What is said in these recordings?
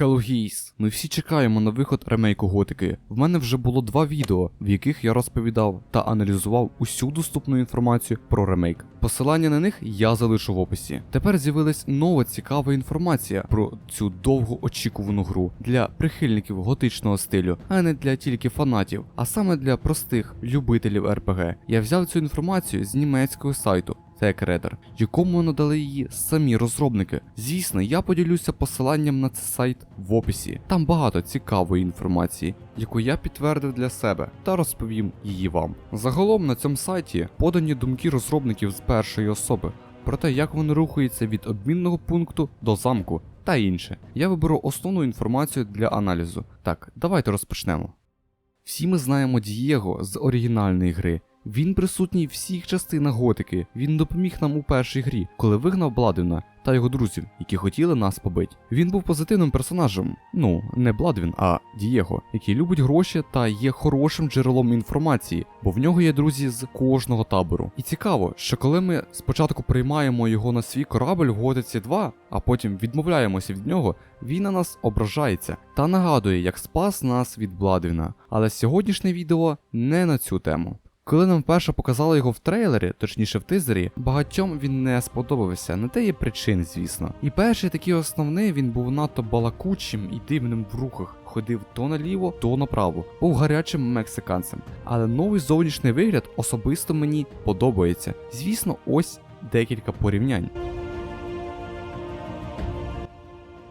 Hello Geese! Ми всі чекаємо на виход ремейку Готики. В мене вже було два відео, в яких я розповідав та аналізував усю доступну інформацію про ремейк. Посилання на них я залишу в описі. Тепер з'явилась нова цікава інформація про цю довго очікувану гру для прихильників готичного стилю, а не для тільки фанатів, а саме для простих любителів РПГ. Я взяв цю інформацію з німецького сайту. TechRadar, якому надали її самі розробники. Звісно, я поділюся посиланням на цей сайт в описі. Там багато цікавої інформації, яку я підтвердив для себе та розповім її вам. Загалом на цьому сайті подані думки розробників з першої особи про те, як вони рухаються від обмінного пункту до замку та інше. Я виберу основну інформацію для аналізу. Так, давайте розпочнемо. Всі ми знаємо Дієго з оригінальної гри. Він присутній в всіх частинах готики. Він допоміг нам у першій грі, коли вигнав Бладвіна та його друзів, які хотіли нас побити. Він був позитивним персонажем. Ну, не Бладвін, а Дієго, який любить гроші та є хорошим джерелом інформації, бо в нього є друзі з кожного табору. І цікаво, що коли ми спочатку приймаємо його на свій корабль в Готиці 2, а потім відмовляємося від нього, він на нас ображається та нагадує, як спас нас від Бладвіна. Але сьогоднішнє відео не на цю тему. Коли нам вперше показали його в трейлері, точніше в тизері, багатьом він не сподобався, на те є причин, звісно. І перший такий основний він був надто балакучим і дивним в рухах, ходив то наліво, то направо, був гарячим мексиканцем. Але новий зовнішній вигляд особисто мені подобається. Звісно, ось декілька порівнянь.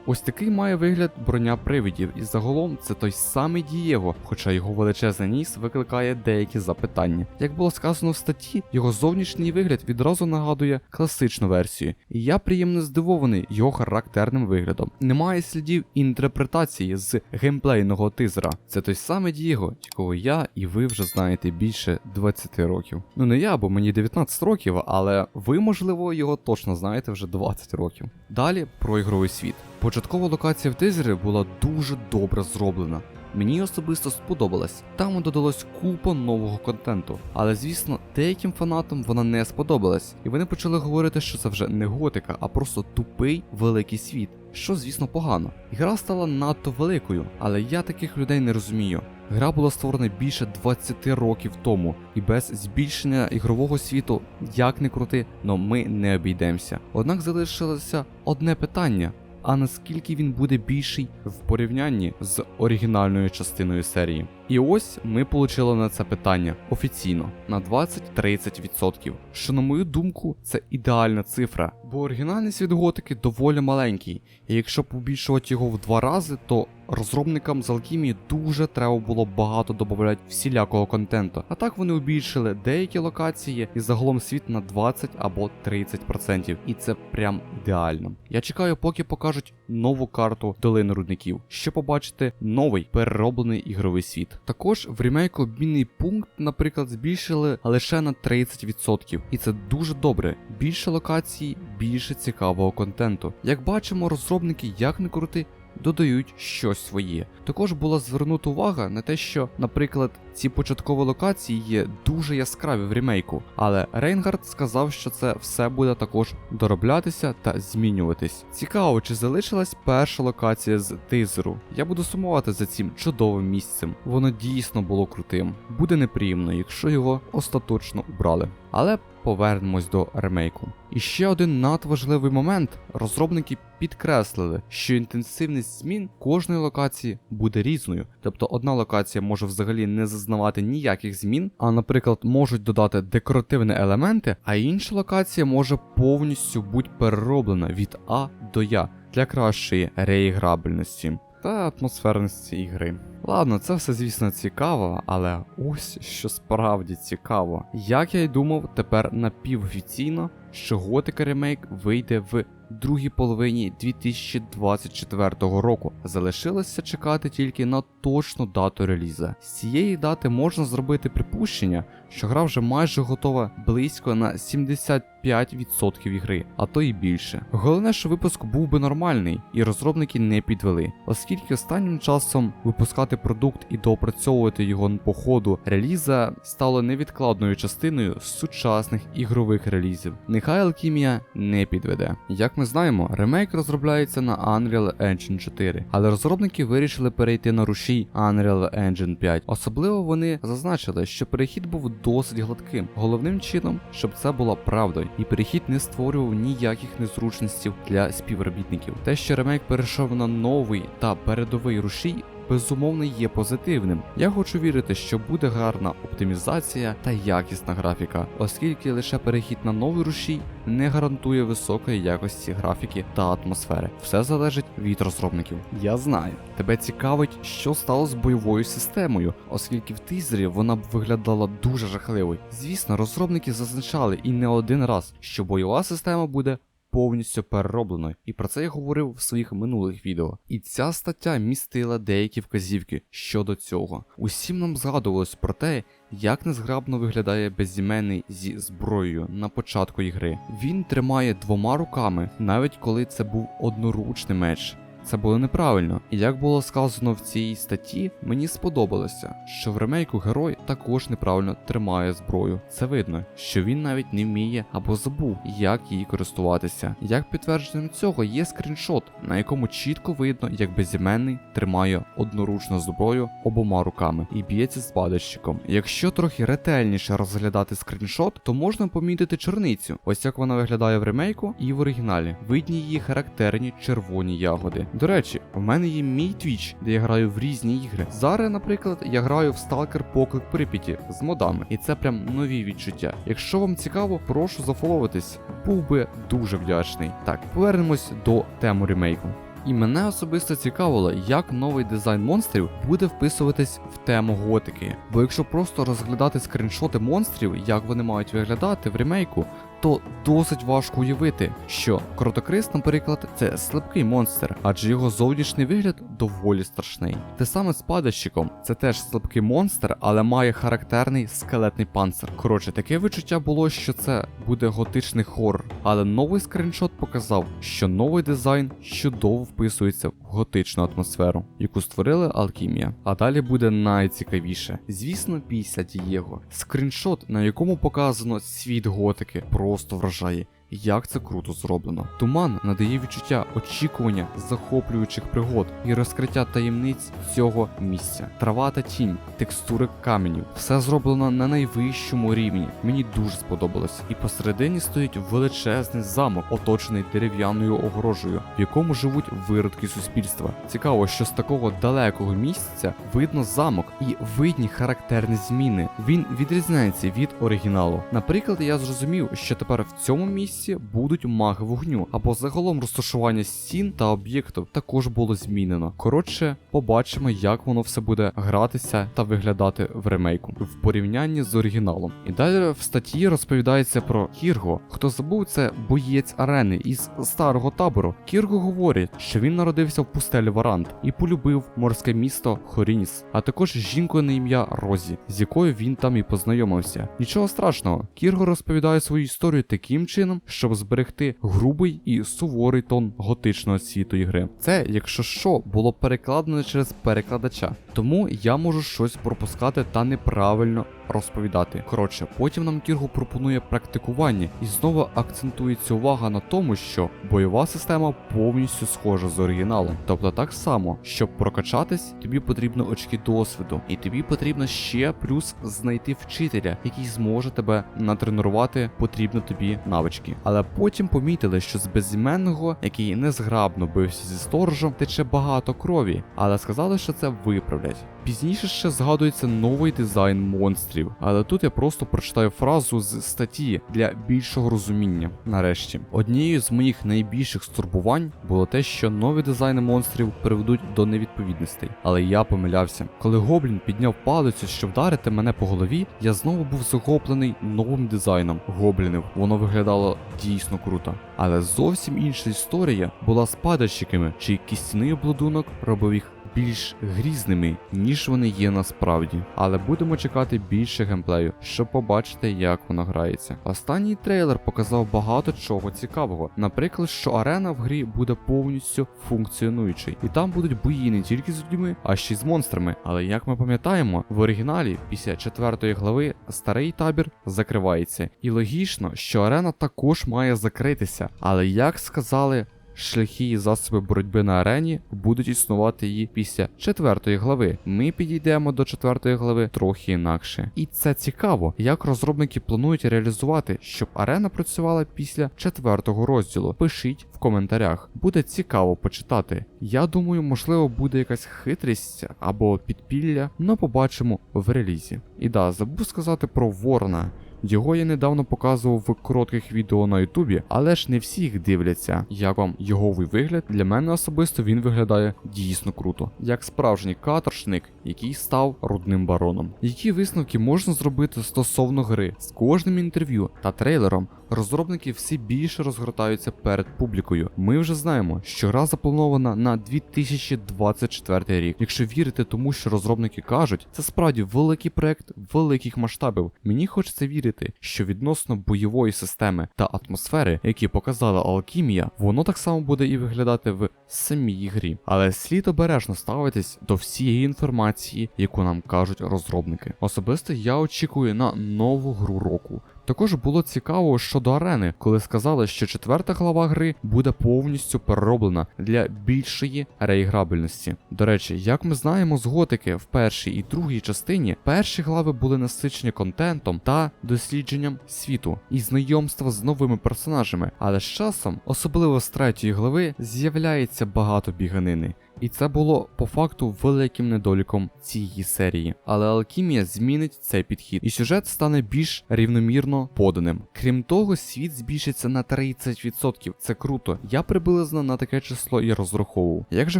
Ось такий має вигляд броня привидів, і загалом це той самий Дієго, хоча його величезний ніс викликає деякі запитання. Як було сказано в статті, його зовнішній вигляд відразу нагадує класичну версію, і я приємно здивований його характерним виглядом. Немає слідів інтерпретації з геймплейного тизера. Це той самий Дієго, якого я і ви вже знаєте більше 20 років. Ну не я, бо мені 19 років, але ви, можливо, його точно знаєте вже 20 років. Далі про ігровий світ. Початкова локація в тизері була дуже добре зроблена. Мені особисто сподобалась. Там додалось купа нового контенту. Але звісно, деяким фанатам вона не сподобалась, і вони почали говорити, що це вже не готика, а просто тупий великий світ. Що, звісно, погано. Гра стала надто великою, але я таких людей не розумію. Гра була створена більше 20 років тому, і без збільшення ігрового світу, як не крути, но ми не обійдемося. Однак залишилося одне питання. А наскільки він буде більший в порівнянні з оригінальною частиною серії? І ось ми отримали на це питання офіційно на 20-30%. Що, на мою думку, це ідеальна цифра, бо оригінальний світ готики доволі маленький, і якщо побільшувати його в два рази, то розробникам з Алхімії дуже треба було багато додати всілякого контенту. А так вони убільшили деякі локації і загалом світ на 20 або 30%. І це прям ідеально. Я чекаю, поки покажуть нову карту долини рудників, щоб побачити новий перероблений ігровий світ. Також в ремейку обмінний пункт, наприклад, збільшили лише на 30%. І це дуже добре. Більше локацій, більше цікавого контенту. Як бачимо, розробники як не крути. Додають щось своє. Також була звернута увага на те, що, наприклад, ці початкові локації є дуже яскраві в ремейку, але Рейнгард сказав, що це все буде також дороблятися та змінюватись. Цікаво, чи залишилась перша локація з тизеру. Я буду сумувати за цим чудовим місцем. Воно дійсно було крутим. Буде неприємно, якщо його остаточно убрали. Але повернемось до ремейку. І ще один надважливий момент: розробники підкреслили, що інтенсивність змін кожної локації буде різною. Тобто одна локація може взагалі не зазнавати ніяких змін, а, наприклад, можуть додати декоративні елементи, а інша локація може повністю бути перероблена від А до Я для кращої реіграбельності та атмосферності ігри. Ладно, це все, звісно, цікаво, але ось що справді цікаво. Як я й думав, тепер напівофіційно, що Готика ремейк вийде в другій половині 2024 року. Залишилося чекати тільки на точну дату реліза. З цієї дати можна зробити припущення, що гра вже майже готова близько на 75% ігри, а то і більше. Головне, що випуск був би нормальний, і розробники не підвели, оскільки останнім часом випускати продукт і доопрацьовувати його по ходу реліза стало невідкладною частиною сучасних ігрових релізів. Нехай Алхімія не підведе. Як ми знаємо, ремейк розробляється на Unreal Engine 4, але розробники вирішили перейти на рушій Unreal Engine 5. Особливо вони зазначили, що перехід був досить гладким, головним чином, щоб це була правдою, і перехід не створював ніяких незручностей для співробітників. Те, що ремейк перейшов на новий та передовий рушій. Безумовно є позитивним. Я хочу вірити, що буде гарна оптимізація та якісна графіка, оскільки лише перехід на новий рушій не гарантує високої якості графіки та атмосфери. Все залежить від розробників. Я знаю, тебе цікавить, що стало з бойовою системою, оскільки в тизері вона б виглядала дуже жахливою. Звісно, розробники зазначали і не один раз, що бойова система буде повністю перероблено, і про це я говорив в своїх минулих відео. І ця стаття містила деякі вказівки щодо цього. Усім нам згадувалось про те, як незграбно виглядає безіменний зі зброєю на початку ігри. Він тримає двома руками, навіть коли це був одноручний меч. Це було неправильно, і як було сказано в цій статті, мені сподобалося, що в ремейку герой також неправильно тримає зброю. Це видно, що він навіть не вміє або забув, як її користуватися. Як підтвердженням цього є скріншот, на якому чітко видно, як безіменний тримає одноручну зброю обома руками і б'ється з падальщиком. Якщо трохи ретельніше розглядати скріншот, то можна помітити чорницю. Ось як вона виглядає в ремейку і в оригіналі. Видні її характерні червоні ягоди. До речі, в мене є мій твіч, де я граю в різні ігри. Зараз, наприклад, я граю в Stalker Поклик Прип'яті з модами, і це прям нові відчуття. Якщо вам цікаво, прошу зафоловитись, був би дуже вдячний. Так, повернемось до теми ремейку. І мене особисто цікавило, як новий дизайн монстрів буде вписуватись в тему готики. Бо якщо просто розглядати скріншоти монстрів, як вони мають виглядати в ремейку, то досить важко уявити, що Кротокрис, наприклад, це слабкий монстр, адже його зовнішній вигляд доволі страшний. Те саме з падальщиком, це теж слабкий монстр, але має характерний скелетний панцир. Коротше, таке відчуття було, що це буде готичний хоррор, але новий скріншот показав, що новий дизайн чудово вписується готичну атмосферу, яку створили Алхімія. А далі буде найцікавіше. Звісно, після Дієго. Скріншот, на якому показано світ готики, просто вражає. Як це круто зроблено. Туман надає відчуття очікування захоплюючих пригод і розкриття таємниць цього місця. Трава та тінь, текстури каменів, все зроблено на найвищому рівні. Мені дуже сподобалось. І посередині стоїть величезний замок, оточений дерев'яною огорожею, в якому живуть виродки суспільства. Цікаво, що з такого далекого місця видно замок і видні характерні зміни. Він відрізняється від оригіналу. Наприклад, я зрозумів, що тепер в цьому місці будуть маги вогню, або загалом розташування стін та об'єктів також було змінено. Коротше, побачимо, як воно все буде гратися та виглядати в ремейку в порівнянні з оригіналом. І далі в статті розповідається про Кірго. Хто забув, це боєць арени із старого табору. Кірго говорить, що він народився в пустелі Варант і полюбив морське місто Хорініс, а також жінку на ім'я Розі, з якою він там і познайомився. Нічого страшного, Кірго розповідає свою історію таким чином, щоб зберегти грубий і суворий тон готичного світу ігри. Це, якщо що, було перекладено через перекладача, тому я можу щось пропускати та неправильно розповідати. Коротше, потім нам Кірго пропонує практикування, і знову акцентується увага на тому, що бойова система повністю схожа з оригіналом. Тобто так само, щоб прокачатись, тобі потрібно очки досвіду, і тобі потрібно ще плюс знайти вчителя, який зможе тебе натренувати потрібні тобі навички. Але потім помітили, що з безіменного, який незграбно бився зі сторожем, тече багато крові, але сказали, що це виправлять. Пізніше ще згадується новий дизайн монстрів, але тут я просто прочитаю фразу з статті для більшого розуміння. Нарешті, однією з моїх найбільших стурбувань було те, що нові дизайни монстрів приведуть до невідповідностей. Але я помилявся. Коли Гоблін підняв палицю, щоб вдарити мене по голові, я знову був захоплений новим дизайном гоблінів. Воно виглядало дійсно круто. Але зовсім інша історія була з падальщиками, чий кістяний обладунок робив їх більш грізними, ніж вони є насправді. Але будемо чекати більше геймплею, щоб побачити, як воно грається. Останній трейлер показав багато чого цікавого. Наприклад, що арена в грі буде повністю функціонуючий, і там будуть бої не тільки з людьми, а ще й з монстрами. Але як ми пам'ятаємо, в оригіналі після четвертої глави старий табір закривається. І логічно, що арена також має закритися. Але як сказали шляхи і засоби боротьби на арені будуть існувати її після четвертої глави. Ми підійдемо до четвертої глави трохи інакше. І це цікаво, як розробники планують реалізувати, щоб арена працювала після четвертого розділу. Пишіть в коментарях. Буде цікаво почитати. Я думаю, можливо, буде якась хитрість або підпілля, но побачимо в релізі. І да, забув сказати про Ворона. Його я недавно показував в коротких відео на Ютубі, але ж не всі їх дивляться. Як вам йоговий вигляд? Для мене особисто він виглядає дійсно круто, як справжній каторшник, який став рудним бароном. Які висновки можна зробити стосовно гри з кожним інтерв'ю та трейлером? Розробники все більше розгортаються перед публікою. Ми вже знаємо, що гра запланована на 2024 рік. Якщо вірити тому, що розробники кажуть, це справді великий проект великих масштабів. Мені хочеться вірити, що відносно бойової системи та атмосфери, які показала Алкімія, воно так само буде і виглядати в самій грі. Але слід обережно ставитись до всієї інформації, яку нам кажуть розробники. Особисто я очікую на нову гру року. Також було цікаво щодо арени, коли сказали, що четверта глава гри буде повністю перероблена для більшої реіграбельності. До речі, як ми знаємо з готики в першій і другій частині, перші глави були насичені контентом та дослідженням світу і знайомства з новими персонажами, але з часом, особливо з третьої глави, з'являється багато біганини. І це було по факту великим недоліком цієї серії. Але алхімія змінить цей підхід, і сюжет стане більш рівномірно поданим. Крім того, світ збільшиться на 30%. Це круто. Я приблизно на таке число і розраховував. Як же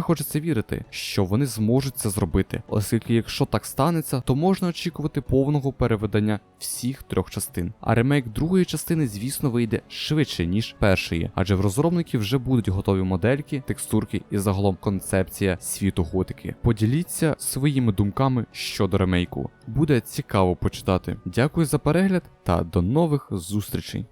хочеться вірити, що вони зможуть це зробити, оскільки якщо так станеться, то можна очікувати повного переведення всіх трьох частин. А ремейк другої частини, звісно, вийде швидше ніж першої, адже в розробників вже будуть готові модельки, текстурки і загалом концепція світу готики. Поділіться своїми думками щодо ремейку. Буде цікаво почитати. Дякую за перегляд та до нових зустрічей.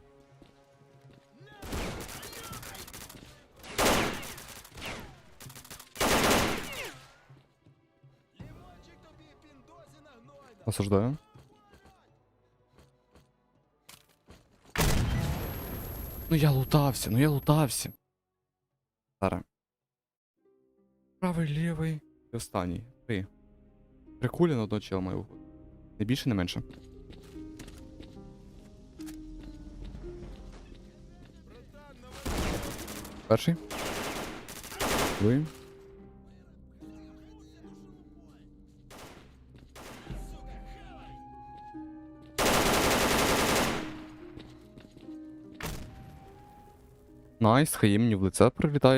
Осуждаю. Ну я лутався, ну я лутався. Зараз. Правий, лівий. І останній. Три. Три кулі на одного чела маю. Не більше, не менше. Перший. Другий. Найс, хай мені в лице прилітає.